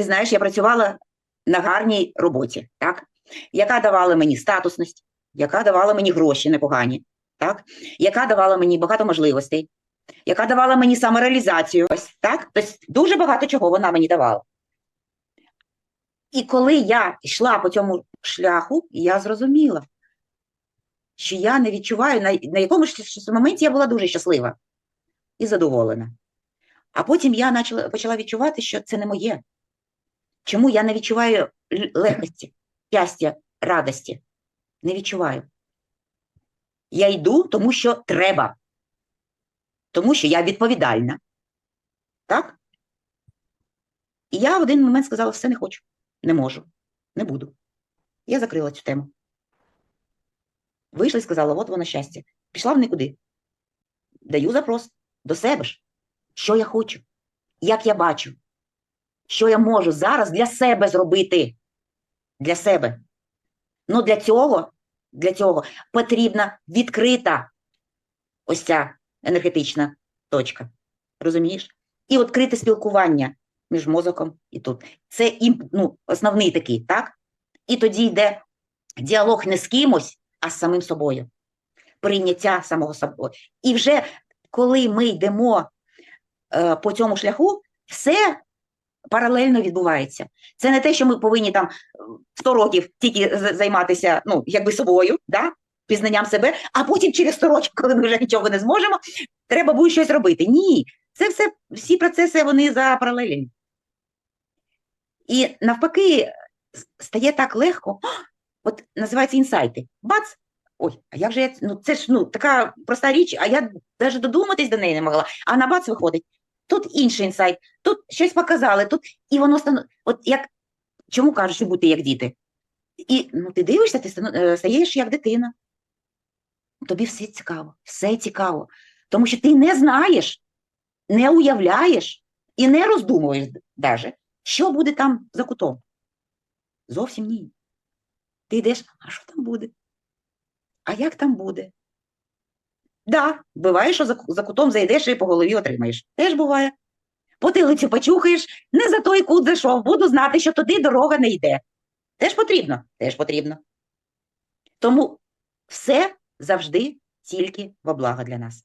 ти знаєш, я працювала на гарній роботі, так? яка давала мені статусність, яка давала мені гроші непогані, так? яка давала мені багато можливостей, яка давала мені самореалізацію. Ось, так? Тобто дуже багато чого вона мені давала. І коли я йшла по цьому шляху, я зрозуміла, що я не відчуваю, на, на якомусь моменті я була дуже щаслива і задоволена. А потім я почала, відчувати, що це не моє. Чому я не відчуваю легкості, щастя, радості? Не відчуваю. Я йду, тому що треба. Тому що я відповідальна. Так? І я в один момент сказала: все не хочу, не можу, не буду. Я закрила цю тему. Вийшла і сказала: от воно щастя. Пішла в нікуди. Даю запрос до себе ж. Що я хочу, як я бачу, що я можу зараз для себе зробити. Для себе. Ну, для цього, для цього потрібна відкрита ось ця енергетична точка. Розумієш? І відкрите спілкування між мозоком і тут. Це ну, основний такий, так? І тоді йде діалог не з кимось, а з самим собою. Прийняття самого собою. І вже коли ми йдемо е, по цьому шляху, все паралельно відбувається. Це не те, що ми повинні там е, 100 років тільки займатися ну, якби собою, да? пізнанням себе, а потім через 100 років, коли ми вже нічого не зможемо, треба буде щось робити. Ні, це все, всі процеси вони за паралельні. І навпаки, стає так легко, от називається інсайти. Бац! Ой, а як же я, ну це ж ну, така проста річ, а я навіть додуматись до неї не могла, а на бац виходить. Тут інший інсайт, тут щось показали, тут і воно стано. От як чому кажуть, що бути як діти? І ну, ти дивишся, ти е, стаєш як дитина. Тобі все цікаво, все цікаво. Тому що ти не знаєш, не уявляєш і не роздумуєш даже, що буде там за кутом. Зовсім ні. Ти йдеш, а що там буде? А як там буде? Да, буває, що за, за кутом зайдеш і по голові отримаєш. Теж буває. Потилицю почухаєш, не за той кут зайшов, буду знати, що туди дорога не йде. Теж потрібно, теж потрібно. Тому все завжди тільки во благо для нас.